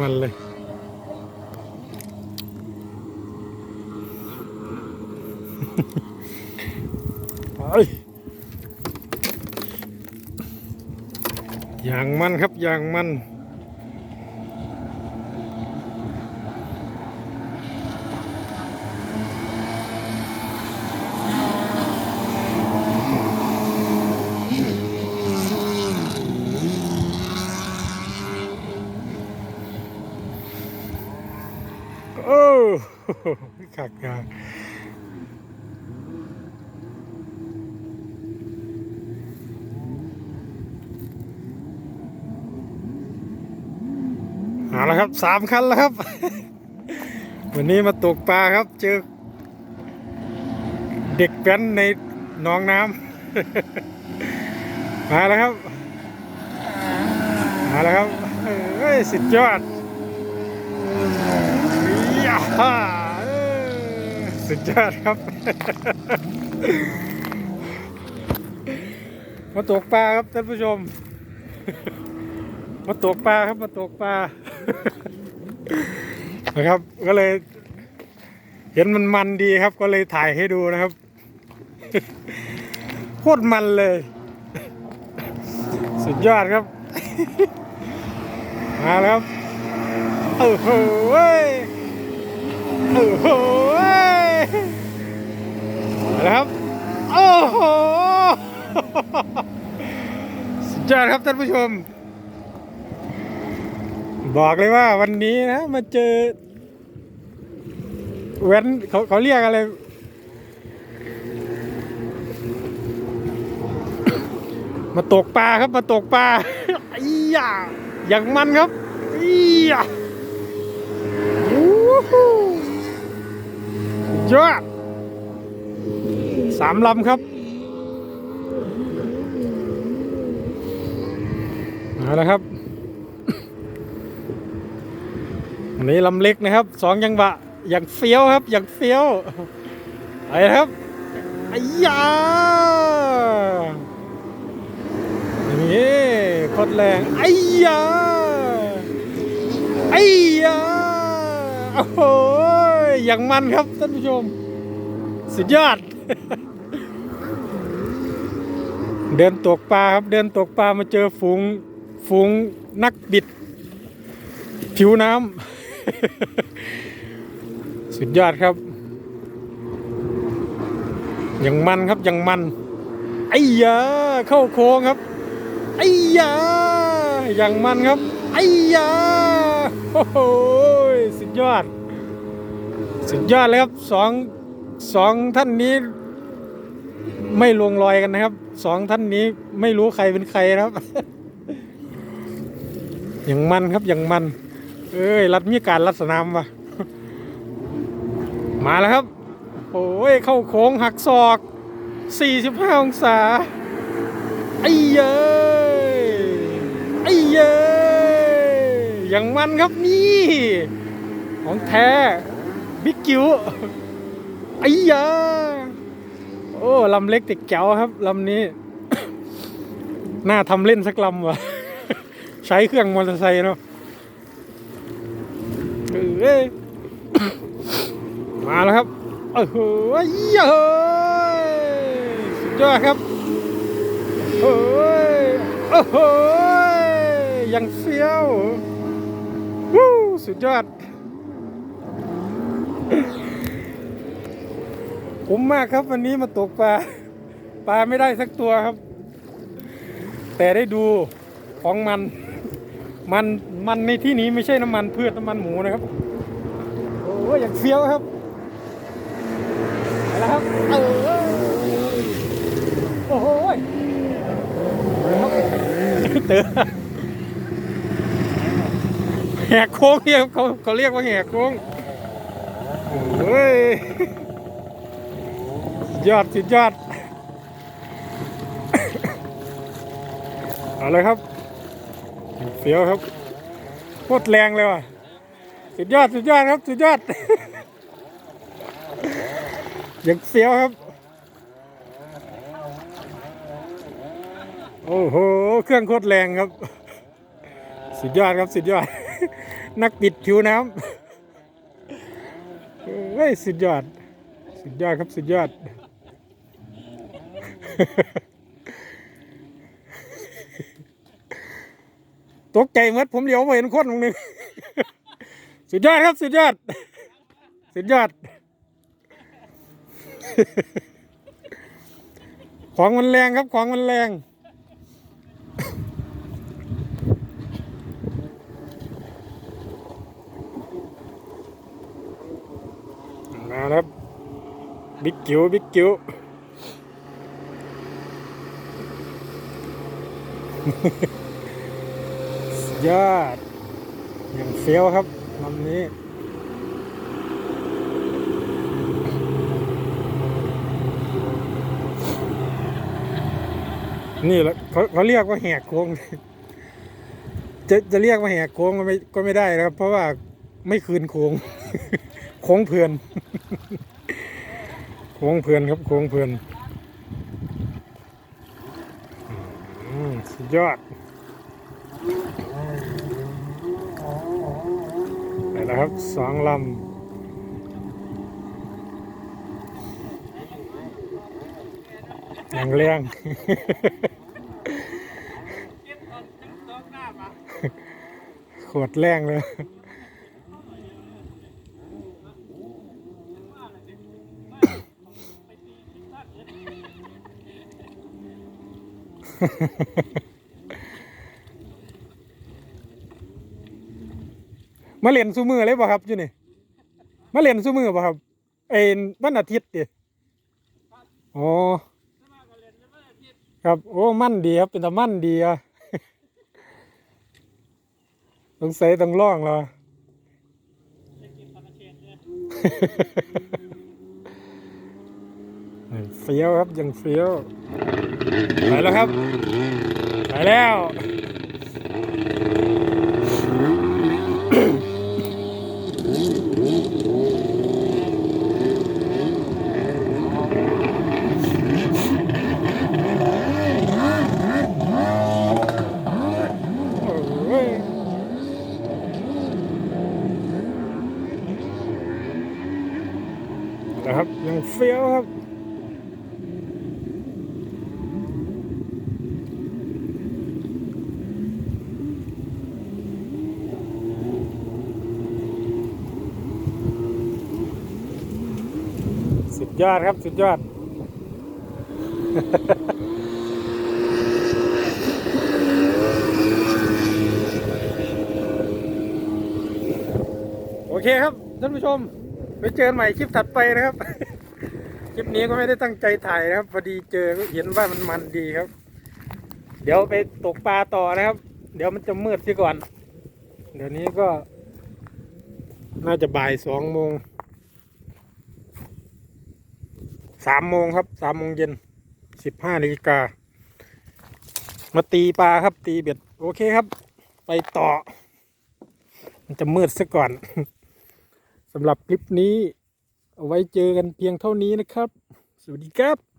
มันเลยเฮ้ยอย่างมันครับอย่างมัน โอ้ ขักกาเอาละครับสามคันแล้วครับ วันนี้มาตกปลาครับ เจอ เด็กแว้นในหนองน้ำมาแล้วครับ มาแล้วครับ เฮ้ยสุดยอด ฮ่าสุดยอดครับ มาตกปลาครับท่านผู้ชม มาตกปลาครับมาตกปลา นะครับ ก็เลย เห็นมันมันดีครับ ก็เลยถ่ายให้ดูนะครับ โคตรมันเลย สุดยอดครับ มาแล้วครับ โอ้โห โอ้โหเว้ยมาแล้วครับ โอ้โห สุดยอดครับท่านผู้ชม บอกเลยว่าวันนี้นะมาเจอเว้นเขาเขาเรียกอะไร มาตกปลาครับมาตกปลาอียาอย่างมันครับอียาวู้ ฮู้ยอดสามลำครับเอาละครับอันนี้ลำเล็กนะครับสองยังบะอย่างเฟี้ยวครับ อย่างเฟี้ยวไปครับไอ้ยานี่โคตรแรงไอ้ยาไอ้ยาโอ้โห อย่างมันครับท่านผู้ชม สุดยอด เดินตกปลาครับเดินตกปลามาเจอฝูงฝูงนักบิด ผิวน้ำสุดยอดครับ อย่างมันครับอย่างมันไอ้ยาเข้าโค้งครับไอ้ยาอย่างมันครับไอ้ยาโอ้โหสุดยอด สุดยอดเลยครับสองสองท่านนี้ ไม่ลงรอยกันนะครับสองท่านนี้ไม่รู้ใครเป็นใครนะครับ อย่างมันครับอย่างมัน เอ้ยรัดมีการรัดสนามวะมาแล้วครับ โอ้ยเข้าโค้งหักศอก 45 องศาไอ้เย้ยไอ้เย้ยอย่างมันครับนี่ ของแท้ บิ๊กกิวไอ้ยาโอ้ลำเล็กแต่แก้วครับลำนี้น่าทำเล่นสักลำวะใช้เครื่องมอเตอร์ไซค์เนาะเอ้มาแล้วครับโอ้โหเย้ยสุดยอดครับโอ้ยโอ้โหยังเฟี้ยววู้สุดยอด คุ้ มมากครับวันนี้มาตกปลาปลาไม่ได้สักตัวครับ แต่ได้ดูของมันมันมันในที่นี้ไม่ใช่น้ำมันพืชน้ำมันหมูนะครับโอ้ยอย่างเฟี้ยวครับไปแล้วครับเออโอ้โหยเตอแหกโค้งเนี่ยเขาเขาเรียกว่าแหกโค้งโอ้ย ยอดสุดยอด เอาเลยครับ เสียวครับโคตรแรงเลยว่ะ สุดยอดสุดยอดครับ สุดยอดอย่างเสียวครับ โอ้โห เครื่องโคตรแรงครับ สุดยอดครับ สุดยอด นักปิดผิวน้ำเฮ้ย สุดยอด สุดยอดครับ สุดยอด ตกใจหมดผมเดี๋ยวมาเห็นคนตรงนึงสุดยอดครับ สุดยอด สุดยอด ของมันแรงครับ ของมันแรงมาครับ บิ๊กจิ๋วบิ๊กจิ๋ว สุด ยอด อย่างเฟี้ยวครับลำนี้นี่แหละเขาเขาเรียกว่าแหกโค้ง จะจะเรียกว่าแหกโค้งก็ไม่ก็ไม่ได้นะครับ เพราะว่าไม่คืนโค้ง โค้งเพื่อน โค้งเพื่อนครับ โค้งเพื่อนอืม สุดยอดไปแล้วครับสองลำอย่างแรงโคตรแรงเลย มาเล่นซูมือเลยบ่ครับอยู่นี่มาเล่นซูมือบ่ครับ เอ็นวันอาทิตย์ดิอ๋อครับ โอ้ มั่นดีครับ เป็นตามั่นดีอะสงสัยต้องล่องแล้ว เฟี้ยวครับยังเฟี้ยวไปแล้วครับไปแล้วนะครับยังเฟี้ยวครับ สุดยอดครับ สุดยอด โอเคครับท่านผู้ชมไปเจอกันใหม่คลิปถัดไปนะครับ คลิปนี้ก็ไม่ได้ตั้งใจถ่ายนะครับพอดีเจอเห็นว่ามันมันดีครับ เดี๋ยวไปตกปลาต่อนะครับ เดี๋ยวมันจะมืดซะก่อน เดี๋ยวนี้ก็ น่าจะบ่ายสองโมง สามโมงครับสามโมงเย็นสิบห้านาฬิกา มาตีปลาครับตีเบ็ด โอเคครับ ไปต่อ มันจะมืดซะก่อนสำหรับคลิปนี้ เอาไว้เจอกันเพียงเท่านี้นะครับ สวัสดีครับ